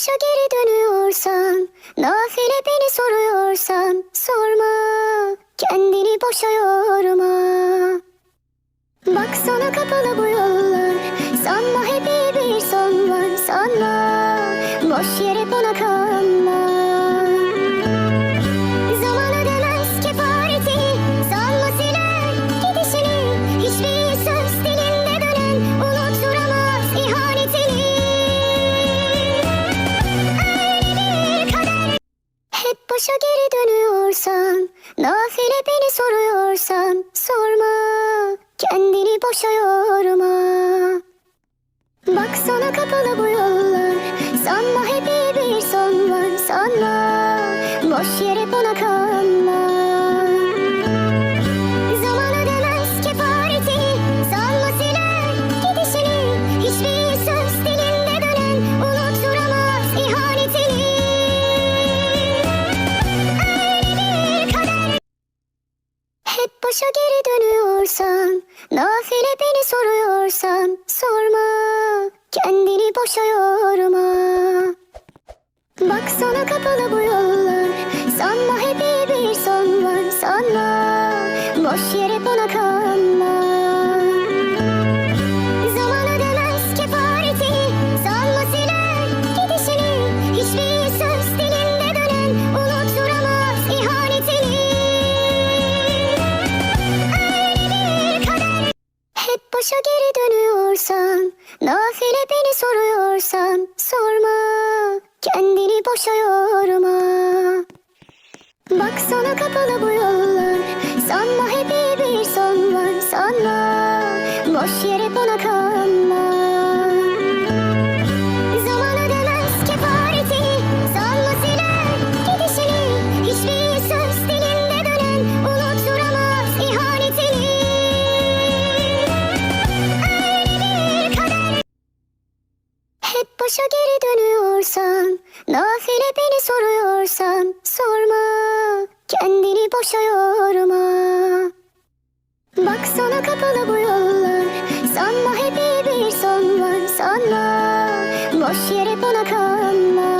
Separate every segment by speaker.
Speaker 1: başa geri dönüyorsan, nafile beni soruyorsan, sorma, kendini boşa yorma. Baksana kapalı bu yollar, sanma hep iyi bir son var, sanma, boş yere buna kanma. Nafile beni soruyorsan, sorma, kendini boşa yorma. Baksana kapalı bu yollar, sanma hep iyi bir son var, sanma, başa geri dönüyorsan, nafile beni soruyorsan, sorma, kendini boşa yorma. Baksana kapalı bu yollar, sanma hep iyi bir son var, sanma, boş yere buna kanma. Başa geri dönüyorsan, nafile beni soruyorsan, sorma, kendini boşa yorma. Baksana kapalı bu yollar, sanma hep iyi bir son var, sanma, boş yere buna kanma. Başa geri dönüyorsan, nafile beni soruyorsan, sorma, kendini boşa yorma. Baksana kapalı bu yollar, sanma hep iyi bir son var, sanma, boş yere buna kanma.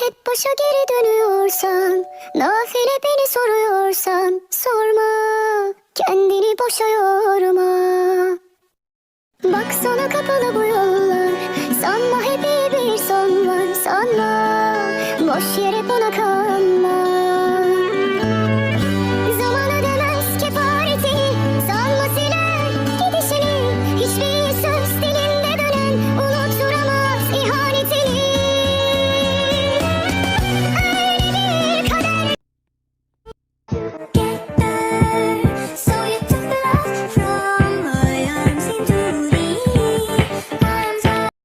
Speaker 1: Hep başa geri dönüyorsan, nafile beni soruyorsan, sorma, kendini boşa yorma. Baksana kapalı bu yollar, sanma hep iyi bir son var, sanma, boş yere buna kanma.